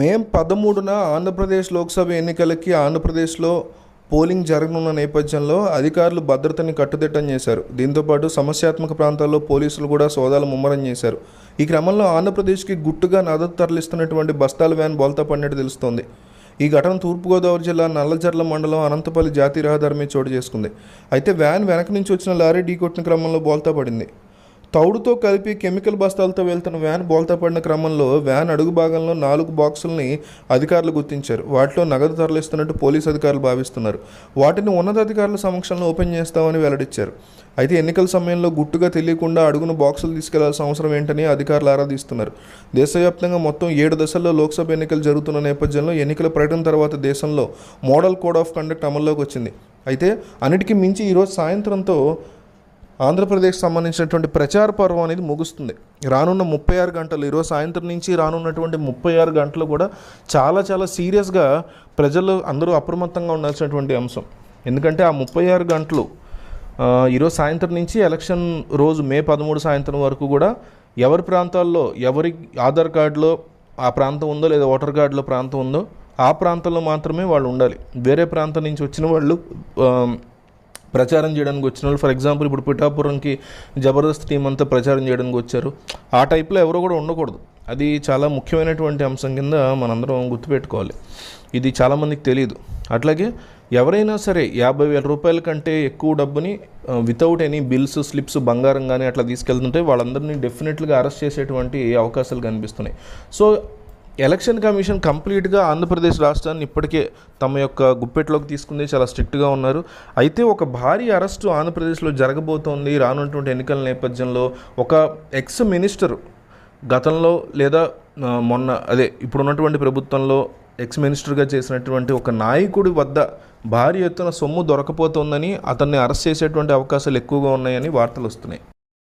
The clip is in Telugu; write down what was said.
మే పదమూడున ఆంధ్రప్రదేశ్ లోక్సభ ఎన్నికలకి ఆంధ్రప్రదేశ్లో పోలింగ్ జరగనున్న నేపథ్యంలో అధికారులు భద్రతని కట్టుదిట్టం చేశారు. దీంతోపాటు సమస్యాత్మక ప్రాంతాల్లో పోలీసులు కూడా సోదాలు ముమ్మరం చేశారు. ఈ క్రమంలో ఆంధ్రప్రదేశ్కి గుట్టుగా నగదు తరలిస్తున్నటువంటి బస్తాల వ్యాన్ బోల్తా పడినట్టు తెలుస్తోంది. ఈ ఘటన తూర్పుగోదావరి జిల్లా నల్లజర్ల మండలం అనంతపల్లి జాతీయ రహదారి మీద చోటు చేసుకుంది. అయితే వ్యాన్ వెనక నుంచి వచ్చిన లారీ ఢీకొట్టిన క్రమంలో బోల్తా పడింది. తౌడుతో కలిపి కెమికల్ బస్తాలతో వెళ్తున్న వ్యాన్ బోల్తా పడిన క్రమంలో వ్యాన్ అడుగు భాగంలో నాలుగు బాక్సుల్ని అధికారులు గుర్తించారు. వాటిలో నగదు తరలిస్తున్నట్టు పోలీసు అధికారులు భావిస్తున్నారు. వాటిని ఉన్నతాధికారుల సమక్షంలో ఓపెన్ చేస్తామని వెల్లడించారు. అయితే ఎన్నికల సమయంలో గుట్టుగా తెలియకుండా అడుగున బాక్సులు తీసుకెళ్ళాల్సిన అవసరం ఏంటని అధికారులు ఆరాధిస్తున్నారు దేశవ్యాప్తంగా మొత్తం ఏడు దశల్లో లోక్సభ ఎన్నికలు జరుగుతున్న నేపథ్యంలో ఎన్నికల ప్రకటన తర్వాత దేశంలో మోడల్ కోడ్ ఆఫ్ కండక్ట్ అమల్లోకి వచ్చింది. అయితే అన్నిటికీ మించి ఈరోజు సాయంత్రంతో ఆంధ్రప్రదేశ్ సంబంధించినటువంటి ప్రచార పర్వం అనేది ముగుస్తుంది. రానున్న ముప్పై ఆరు గంటలు ఈరోజు సాయంత్రం నుంచి రానున్నటువంటి ముప్పై ఆరు గంటలు కూడా చాలా చాలా సీరియస్గా ప్రజలు అందరూ అప్రమత్తంగా ఉండాల్సినటువంటి అంశం. ఎందుకంటే ఆ ముప్పై ఆరు గంటలు ఈరోజు సాయంత్రం నుంచి ఎలక్షన్ రోజు మే పదమూడు సాయంత్రం వరకు కూడా ఎవరి ప్రాంతాల్లో ఎవరి ఆధార్ కార్డులో ఆ ప్రాంతం ఉందో లేదా ఓటర్ కార్డులో ప్రాంతం ఉందో ఆ ప్రాంతంలో మాత్రమే వాళ్ళు ఉండాలి. వేరే ప్రాంతం నుంచి వచ్చిన వాళ్ళు ప్రచారం చేయడానికి వచ్చిన వాళ్ళు ఫర్ ఎగ్జాంపుల్ ఇప్పుడు పిఠాపురంకి జబర్దస్త్ టీం అంతా ప్రచారం చేయడానికి వచ్చారు. ఆ టైప్లో ఎవరు కూడా ఉండకూడదు. అది చాలా ముఖ్యమైనటువంటి అంశం కింద మనందరం గుర్తుపెట్టుకోవాలి. ఇది చాలామందికి తెలియదు అట్లాగే ఎవరైనా సరే యాభై వేల రూపాయల కంటే ఎక్కువ డబ్బుని వితౌట్ ఎనీ బిల్స్ స్లిప్స్ బంగారం కానీ అట్లా తీసుకెళ్తుంటే వాళ్ళందరినీ డెఫినెట్గా అరెస్ట్ చేసేటువంటి అవకాశాలు కనిపిస్తున్నాయి. సో ఎలక్షన్ కమిషన్ కంప్లీట్గా ఆంధ్రప్రదేశ్ రాష్ట్రాన్ని ఇప్పటికే తమ యొక్క గుప్పెట్లోకి తీసుకుంది చాలా స్ట్రిక్ట్గా ఉన్నారు. అయితే ఒక భారీ అరెస్టు ఆంధ్రప్రదేశ్లో జరగబోతోంది. రానున్నటువంటి ఎన్నికల నేపథ్యంలో ఒక ఎక్స్ మినిస్టర్ గతంలో లేదా మొన్న అదే ఇప్పుడున్నటువంటి ప్రభుత్వంలో ఎక్స్ మినిస్టర్గా చేసినటువంటి ఒక నాయకుడి వద్ద భారీ ఎత్తున సొమ్ము దొరకపోతుందని అతన్ని అరెస్ట్ చేసేటువంటి అవకాశాలు ఎక్కువగా ఉన్నాయని వార్తలు వస్తున్నాయి.